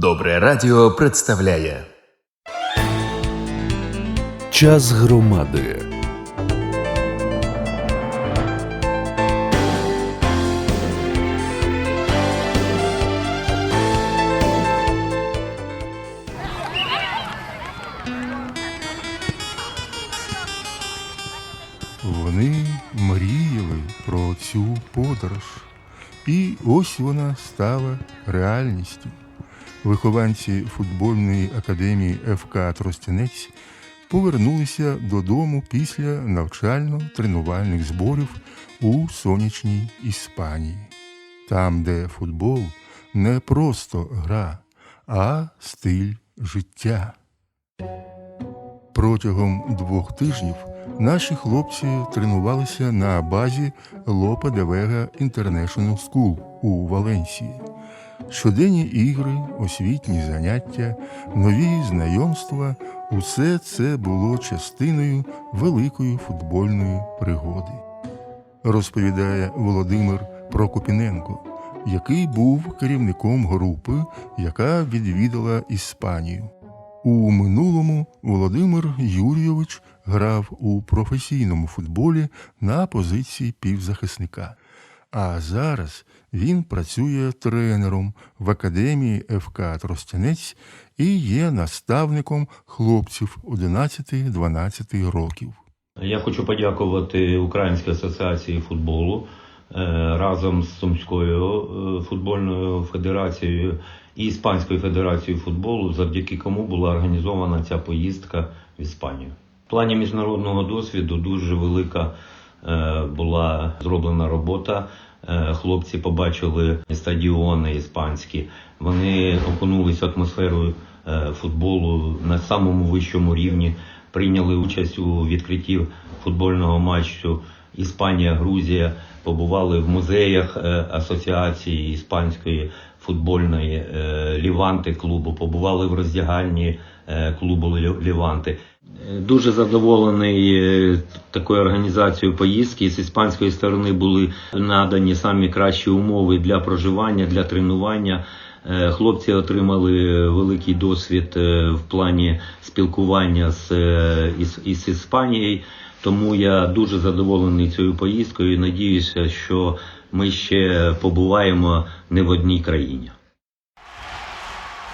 Добре радіо представляє Час громади. Вони мріяли про цю подорож, і ось вона стала реальністю. Вихованці футбольної академії ФК Тростянець повернулися додому після навчально-тренувальних зборів у сонячній Іспанії, там, де футбол не просто гра, а стиль життя. Протягом двох тижнів наші хлопці тренувалися на базі Лопа де Вега International School у Валенсії. Щоденні ігри, освітні заняття, нові знайомства усе це було частиною великої футбольної пригоди. Розповідає Володимир Прокопіненко, який був керівником групи, яка відвідала Іспанію. У минулому Володимир Юрійович грав у професійному футболі на позиції півзахисника. А зараз він працює тренером в академії ФК Тростянець і є наставником хлопців 11-12 років. Я хочу подякувати Українській асоціації футболу е, разом з Сумською е, футбольною федерацією і Іспанською федерацією футболу, завдяки кому була організована ця поїздка в Іспанію. В плані міжнародного досвіду дуже велика була зроблена робота. Е, Хлопці побачили стадіони іспанські. Вони окунулися атмосферою е, футболу на самому вищому рівні. Прийняли участь у відкритті футбольного матчу Іспанія-Грузія. Побували в музеях е, асоціації іспанської футбольної е, Ліванти клубу. Побували в роздягальні е, клубу Лі- Ліванти. Е, Дуже задоволений е, такою організацією поїздки. З іспанської сторони були надані самі кращі умови для проживання, для тренування. Е, Хлопці отримали великий досвід е, в плані спілкування з, е, із, із Іспанією. Тому я дуже задоволений цією поїздкою і надіюся, що ми ще побуваємо не в одній країні.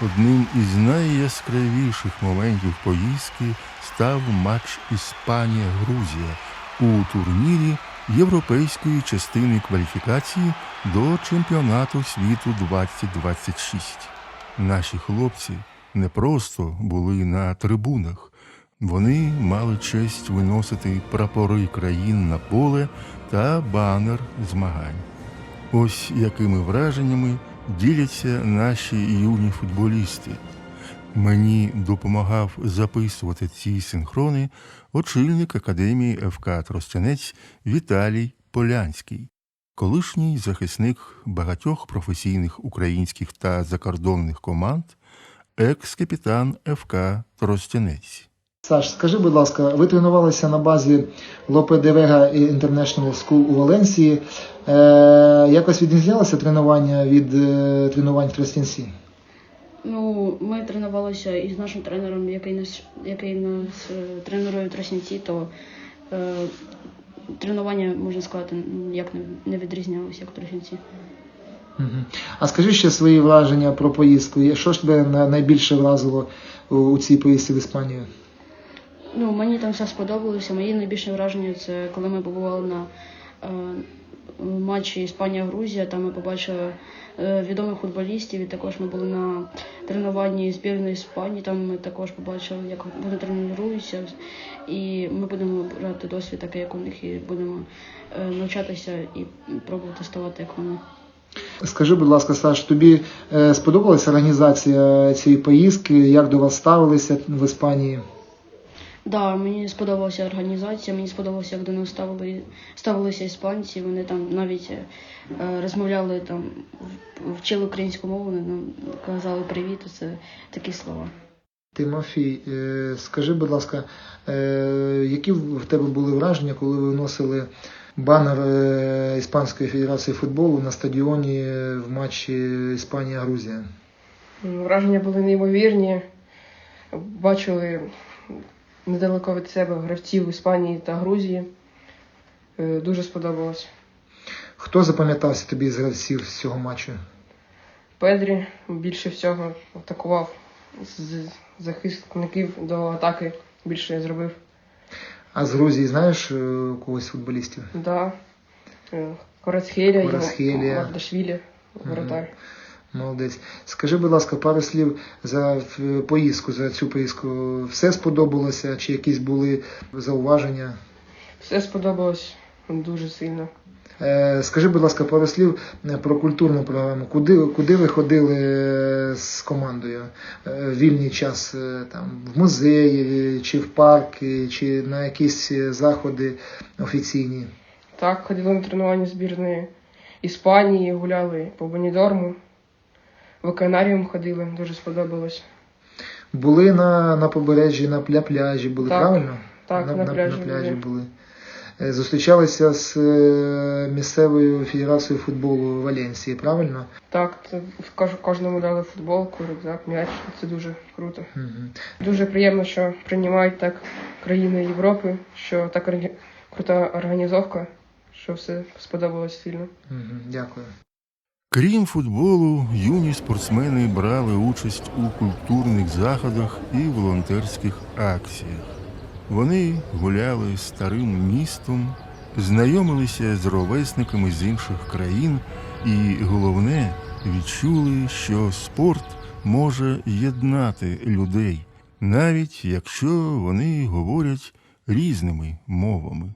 Одним із найяскравіших моментів поїздки став матч Іспанія-Грузія у турнірі європейської частини кваліфікації до чемпіонату світу 2026. Наші хлопці не просто були на трибунах, вони мали честь виносити прапори країн на поле та банер змагань. Ось якими враженнями діляться наші юні футболісти. Мені допомагав записувати ці синхрони очільник академії ФК Тростянець Віталій Полянський, колишній захисник багатьох професійних українських та закордонних команд, екс-капітан ФК Тростянець. Саш, скажи, будь ласка, ви тренувалися на базі Лопе де Вега International School у Валенсії. Е, якось відрізнялося тренування від е, тренувань в Тростянці? Ну, ми тренувалися із нашим тренером, який нас, який нас е, тренує в Тросінці, то е, тренування, можна сказати, як не, не відрізнялося, як в Тросінці. Мгм. А скажи ще свої враження про поїздку. Що ж тебе найбільше вразило у цій поїздці в Іспанію? Ну, мені там все сподобалося. Мої найбільше враження це коли ми побували на е, матчі Іспанія-Грузія. Там ми побачили е, відомих футболістів. І також ми були на тренуванні збірної Іспанії. Там ми також побачили, як вони тренуються. І ми будемо брати досвід, такий, як у них, і будемо е, навчатися і пробувати ставати як вони. Скажи, будь ласка, Саш, тобі сподобалася організація цієї поїздки? Як до вас ставилися в Іспанії? Да, мені сподобалася організація, мені сподобалося, як до нас ставили, ставилися іспанці. Вони там навіть е, розмовляли там, вчили українську мову, вони нам казали привіт, це такі слова. Тимофій, е, скажи, будь ласка, е, які в тебе були враження, коли ви вносили банер е, Іспанської федерації футболу на стадіоні в матчі Іспанія-Грузія? Враження були неймовірні. Бачили недалеко від себе гравців Іспанії та Грузії. Е, Дуже сподобалось. Хто запам'ятався тобі з гравців з цього матчу? Педрі більше всього атакував з захисників до атаки більше зробив. А з Грузії знаєш е, когось футболістів? Да. Е, Корацхелія, Кварацхелія. Мардашвілі, воротар. Молодець. Скажи, будь ласка, пару слів за е, поїздку, за цю поїздку. Все сподобалося? Чи якісь були зауваження? Все сподобалось дуже сильно. Е, Скажи, будь ласка, пару слів е, про культурну програму. Куди, куди ви ходили з командою? Вільний час там, в музеї, чи в парки, чи на якісь заходи офіційні? Так, ходили на тренування збірної Іспанії, гуляли по Бонідорму, в океанаріум ходили, дуже сподобалось. Були на, на побережжі, на пля пляжі, були Так, правильно? так, на пляжі на пляжі були. були. Е, Зустрічалися з е, місцевою федерацією футболу Валенсії, правильно? Так, це в кожному дали футболку, рюкзак, м'яч. Це дуже круто. Мгм. Дуже приємно, що приймають так країни Європи, що так крута організовка, що все сподобалось сильно. Мгм. Дякую. Крім футболу, юні спортсмени брали участь у культурних заходах і волонтерських акціях. Вони гуляли старим містом, знайомилися з ровесниками з інших країн і, головне, відчули, що спорт може єднати людей, навіть якщо вони говорять різними мовами.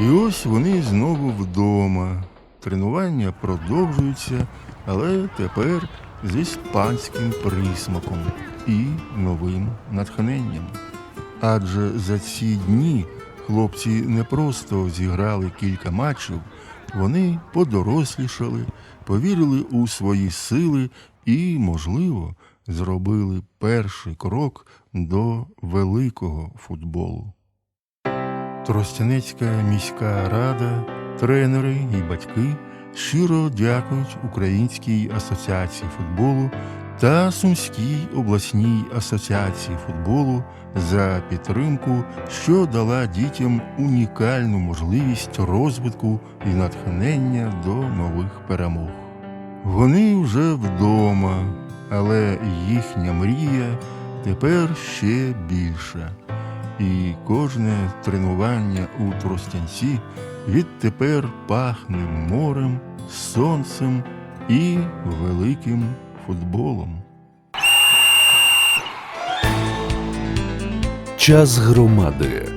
І ось вони знову вдома. Тренування продовжуються, але тепер з іспанським присмаком і новим натхненням. Адже за ці дні хлопці не просто зіграли кілька матчів, вони подорослішали, повірили у свої сили і, можливо, зробили перший крок до великого футболу. Тростянецька міська рада, тренери і батьки щиро дякують Українській асоціації футболу та Сумській обласній асоціації футболу за підтримку, що дала дітям унікальну можливість розвитку і натхнення до нових перемог. Вони вже вдома, але їхня мрія тепер ще більша і кожне тренування у Тростянці відтепер пахне морем, сонцем і великим футболом. Час громади